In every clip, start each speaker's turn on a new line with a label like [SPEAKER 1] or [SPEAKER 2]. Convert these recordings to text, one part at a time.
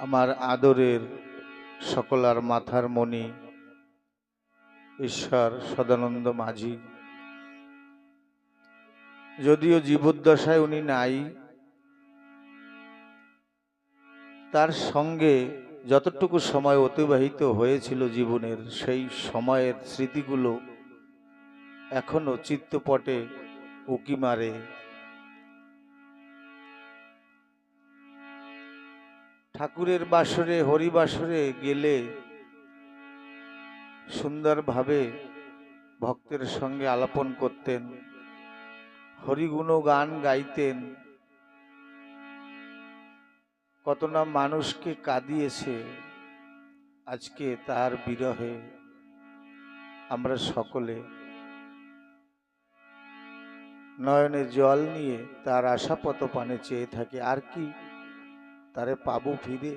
[SPEAKER 1] আমার আদরের সকলার মাথার মণি, ঈশ্বর সদানন্দ মাঝি। যদিও জীবদ্দশায় উনি নাই, তার সঙ্গে যতটুকু সময় অতিবাহিত হয়েছিল জীবনের, সেই সময়ের স্মৃতিগুলো এখনও চিত্তপটে উকি মারে। ঠাকুরের বাসরে, হরিবাসরে গেলে সুন্দরভাবে ভক্তের সঙ্গে আলাপন করতেন হরিগুণ গান গাইতেন। কত না মানুষকে কাঁদিয়েছে আজকে তার বিরহে। আমরা সকলে নয়নে জল নিয়ে তার আশাপত পানে চেয়ে থাকি। আর কি তারে পাবো ফিরে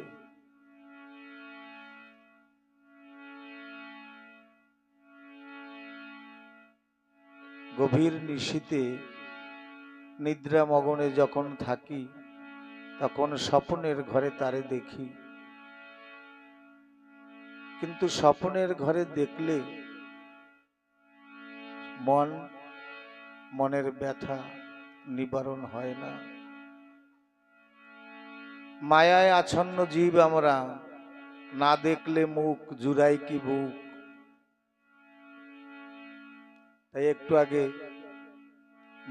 [SPEAKER 1] গভীর নিশীতে, নিদ্রা মগনে যখন থাকি, তখন স্বপ্নের ঘরে তারে দেখি। কিন্তু স্বপ্নের ঘরে দেখলে মন, মনের ব্যথা নিবারণ হয় না। মায়ায় আচ্ছন্ন জীব আমরা, না দেখলে মুখ জুড়াই কি বুক? তাই একটু আগে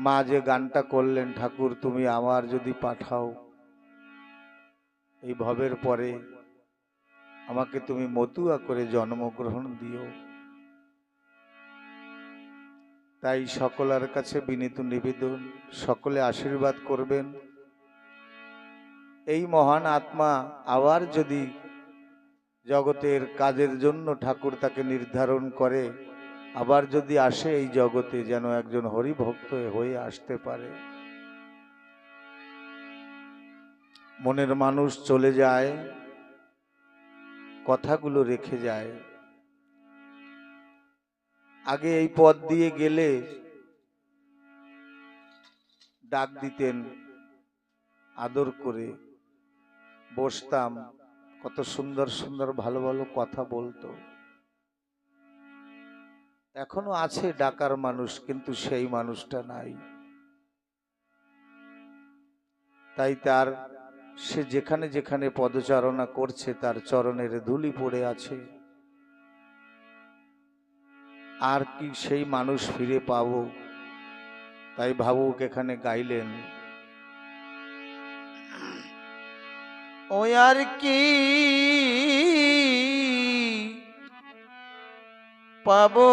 [SPEAKER 1] মা যে গানটা করলেন, ঠাকুর, তুমি আমার যদি পাঠাও, এই ভবের পরে আমাকে তুমি মতুয়া করে জন্মগ্রহণ দিও। তাই সকলের কাছে বিনীত নিবেদন, সকলে আশীর্বাদ করবেন। এই মহান আত্মা আবার যদি জগতের কাজের জন্য ঠাকুর তাকে নির্ধারণ করে, আবার যদি আসে এই জগতে যেন একজন হরিভক্ত হয়ে আসতে পারে। মনের মানুষ চলে যায়, কথাগুলো রেখে যায়। আগে এই পথ দিয়ে গেলে ডাক দিতেন, আদর করে। বসতাম, কত সুন্দর সুন্দর ভালো ভালো কথা বলতো। এখনও আছে ডাকার মানুষ, কিন্তু সেই মানুষটা নাই। তাই তার, সে যেখানে যেখানে পদচারণা করছে, তার চরণের ধুলি পড়ে আছে। আর কি সেই মানুষ ফিরে পাবো? তাই ভাবুক এখানে গাইলেন ও আর কি? পাবো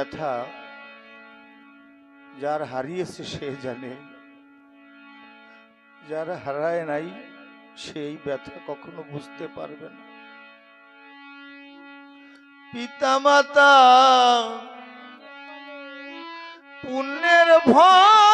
[SPEAKER 1] ব্যথা যার হারিয়েছে সে জানে, যার হারায় নাই সেই ব্যথা কখনো বুঝতে পারবে না। পিতা মাতা পুণ্যের ফলে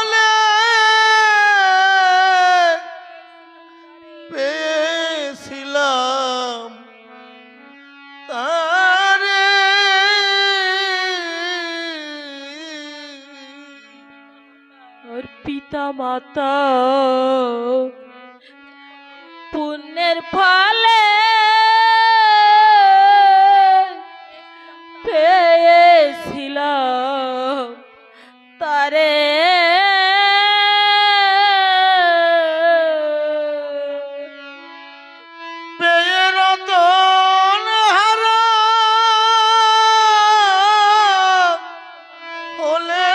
[SPEAKER 2] মতো পুণ্যের ফলে পেয়েছিল তরে। হলে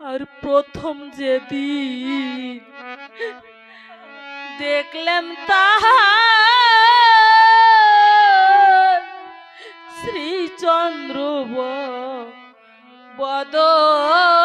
[SPEAKER 1] আর প্রথম
[SPEAKER 2] যেদি দেখলাম তাহার শ্রীচন্দ্র বদল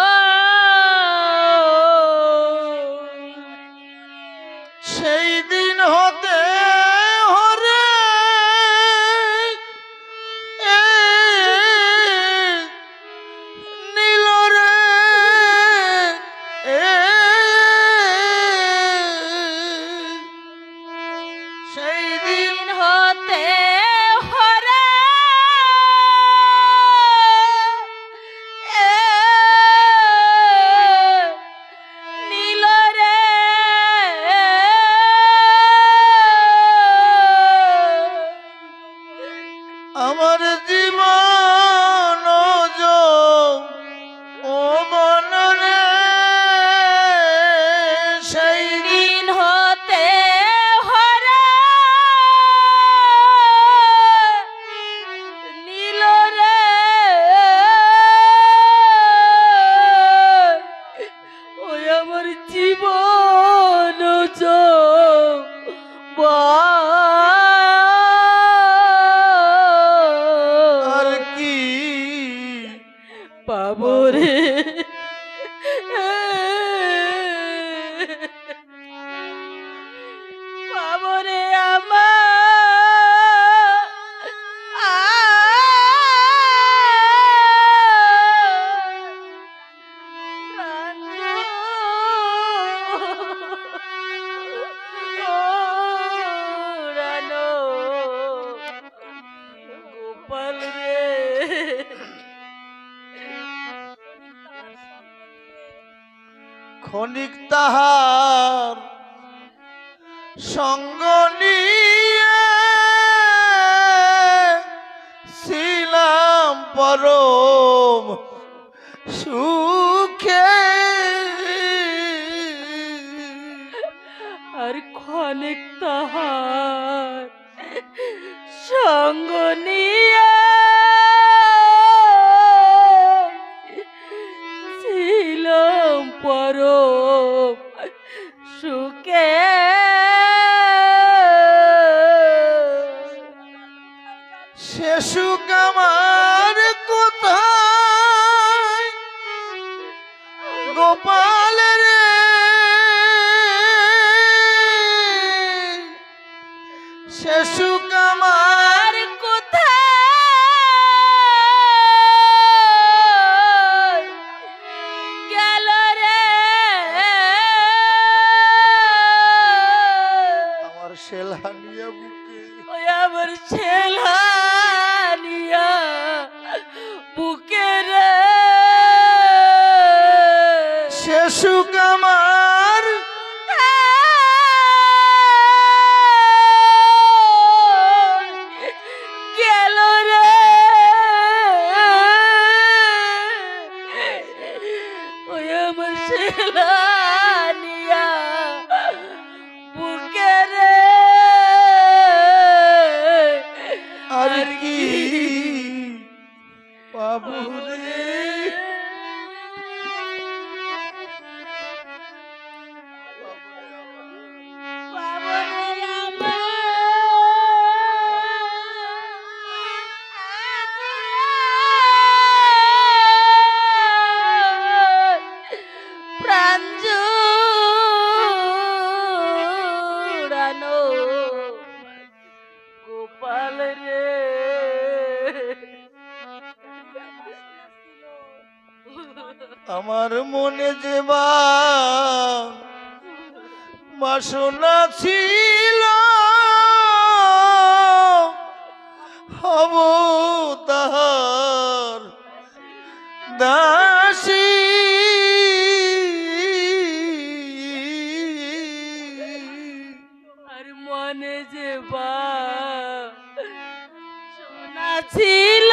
[SPEAKER 2] Pavore. ছিল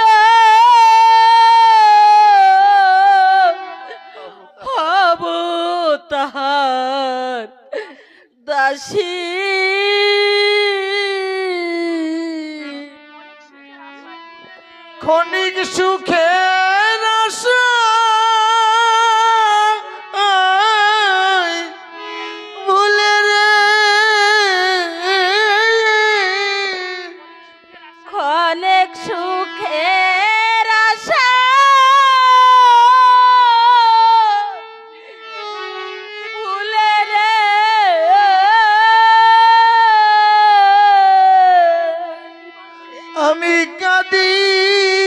[SPEAKER 2] কাঁদি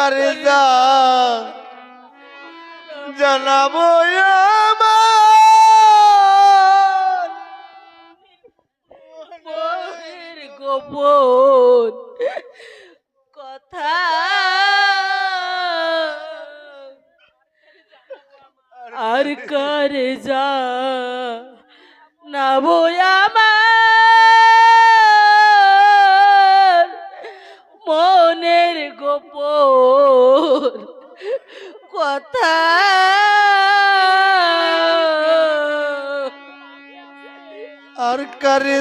[SPEAKER 2] কারে যা। জানাব আমার
[SPEAKER 1] গোপন কথা। আর কারে যা না বয়া তোর কথা।
[SPEAKER 2] আর কারে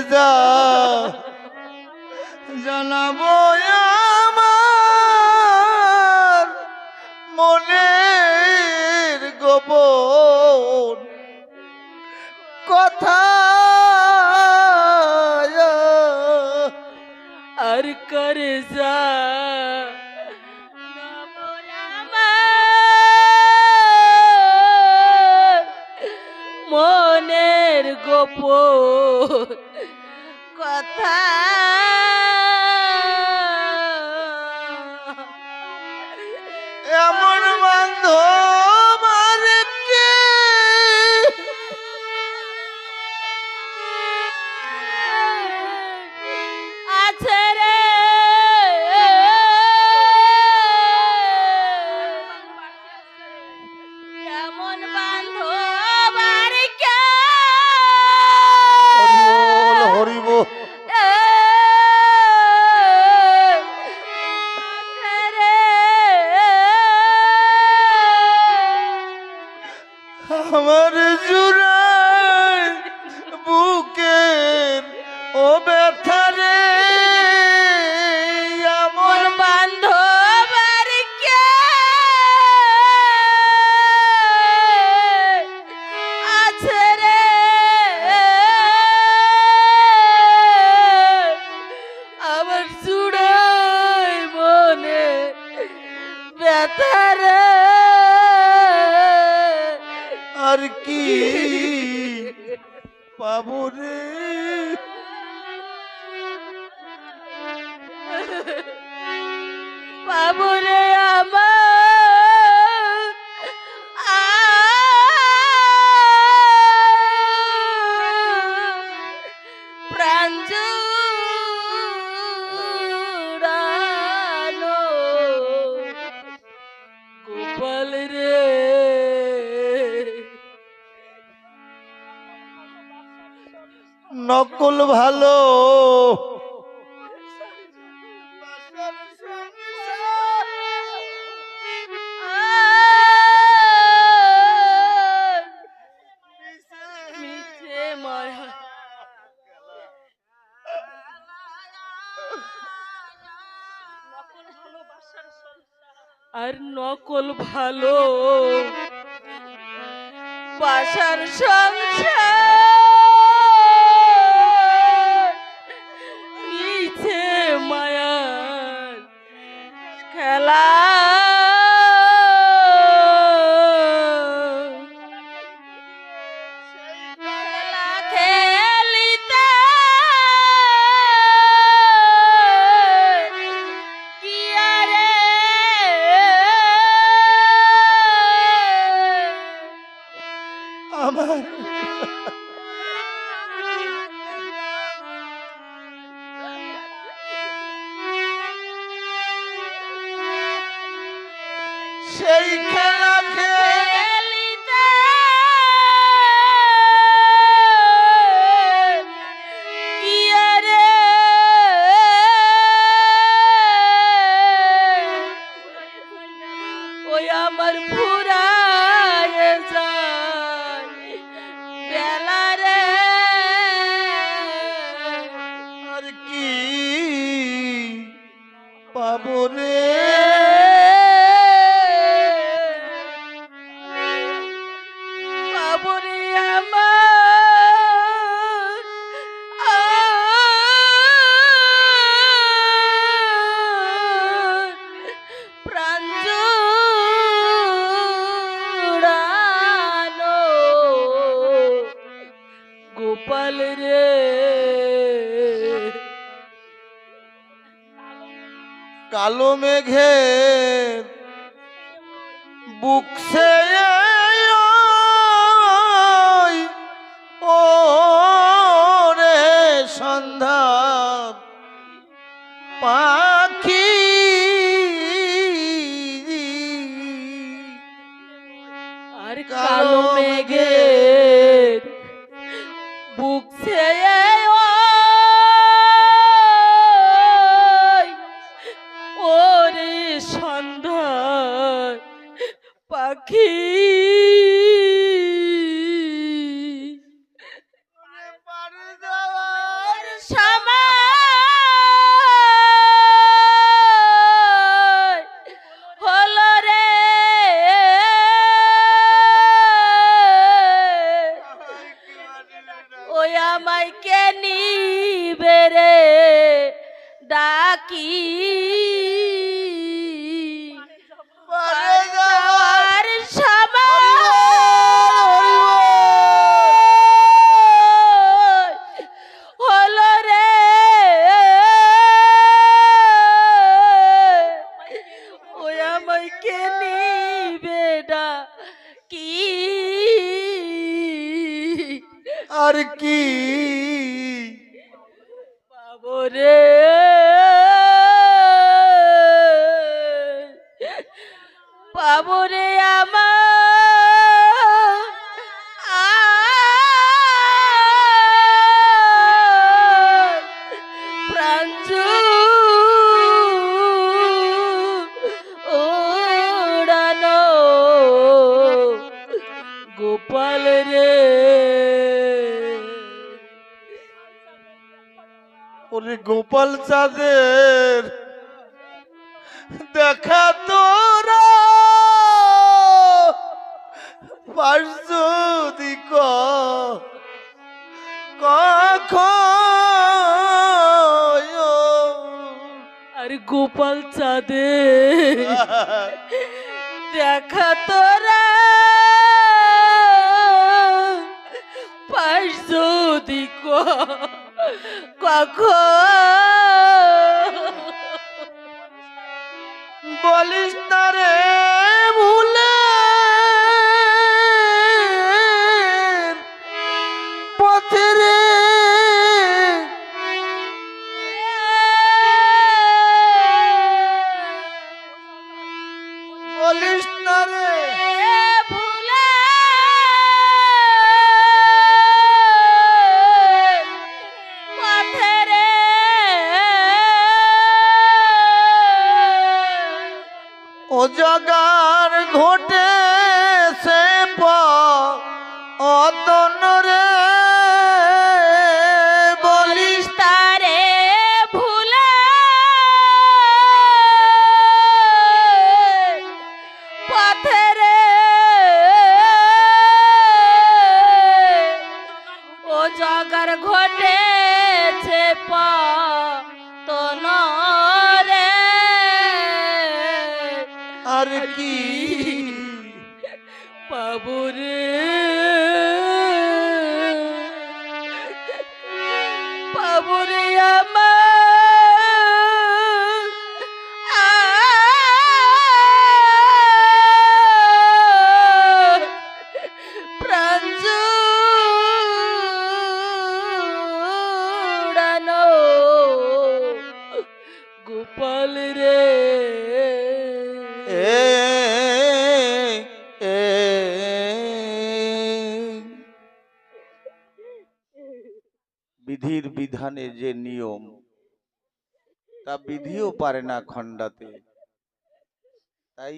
[SPEAKER 1] নকল ভালো।
[SPEAKER 2] আর নকল ভালো। বাবুরে
[SPEAKER 1] মেঘে বুক সে ও রে সন্ধ্যা পাখি।
[SPEAKER 2] আর
[SPEAKER 1] কালো
[SPEAKER 2] মেঘে গোপাল রে।
[SPEAKER 1] ওরে গোপাল চাঁদের দেখা তোরা। পার্শ্বদি
[SPEAKER 2] আরে গোপাল চাঁদের দেখা তোরা। পাশ যদি কখন?
[SPEAKER 1] বলিস না রে। বিধানে যে নিয়ম, তা বিধিও পারে না খণ্ডাতে। তাই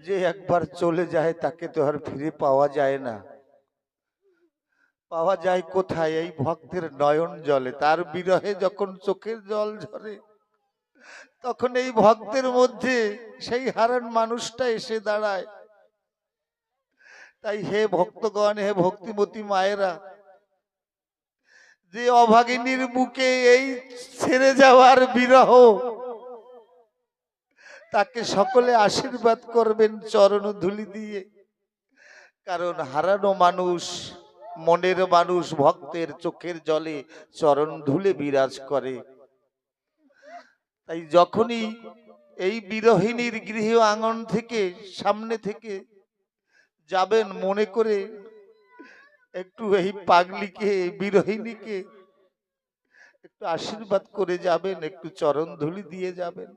[SPEAKER 1] যে একবার চলে যায়, তাকে তো আর ফিরে পাওয়া যায় না। পাওয়া যায় কোথায়? এই ভক্তের নয়ন জলে, তার বিরহে যখন চোখের জল ঝরে, তখন এই ভক্তের মধ্যে সেই হারান মানুষটা এসে দাঁড়ায়। তাই হে ভক্তগণ, হে ভক্তিমতী মায়েরা যে অভাগিনীর বুকে এই ছেড়ে যাওয়ার বিরহ, তাকে সকলে আশীর্বাদ করবেন চরণ ধুলি দিয়ে। কারণ হারানো মানুষ, মনের মানুষ ভক্তের চোখের জলে চরণ ধুলে বিরাজ করে। তাই যখনই এই বিরহিনীর গৃহ আঙ্গন থেকে সামনে থেকে যাবেন মনে করে একটু এই পাগলিকে বিরহিনীকে একটু আশীর্বাদ করে যাবেন, একটু চরণ ধুলি দিয়ে যাবেন।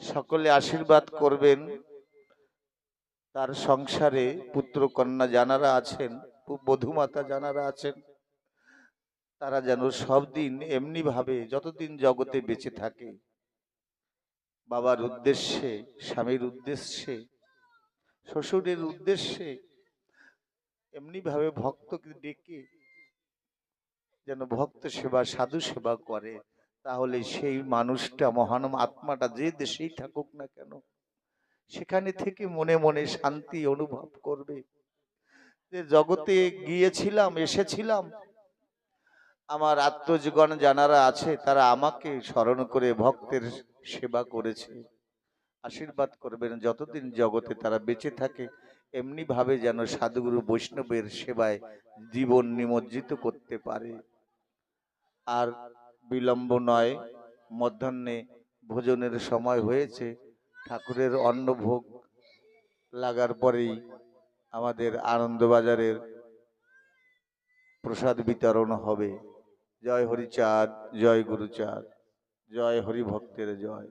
[SPEAKER 1] সকলে আশীর্বাদ করবেন। তার সংসারে পুত্র কন্যা জানারা আছেন, বধুমাতা জানারা আছেন। তারা যেন সব দিন এমনি ভাবে যতদিন জগতে বেঁচে থাকে, বাবার উদ্দেশ্যে, স্বামীর উদ্দেশ্যে, শ্বশুরের উদ্দেশ্যে এমনি ভাবে ভক্তকে ডেকে যেন ভক্ত সেবা, সাধু সেবা করে, তাহলে সেই মানুষটা, মহান আত্মাটা যে দেশেই থাকুক না কেন, সেখানে থেকে মনে মনে শান্তি অনুভব করবে। যে জগতে গিয়েছিলাম, এসেছিলাম। আমার আত্মজীবন জানারা আছে, তারা আমাকে স্মরণ করে ভক্তের সেবা করেছে। আশীর্বাদ করবেন, যতদিন জগতে তারা বেঁচে থাকে এমনি ভাবে যেন সাধুগুরু বৈষ্ণবের সেবায় জীবন নিমজ্জিত করতে পারে। আর বিলম্ব নয়, মধ্যাহ্নে ভোজনের সময় হয়েছে, ঠাকুরের অন্নভোগ লাগার পরেই আমাদের আনন্দবাজারের প্রসাদ বিতরণ হবে। জয় হরিচাঁদ, জয় গুরুচাঁদ, জয় হরি ভক্তের জয়।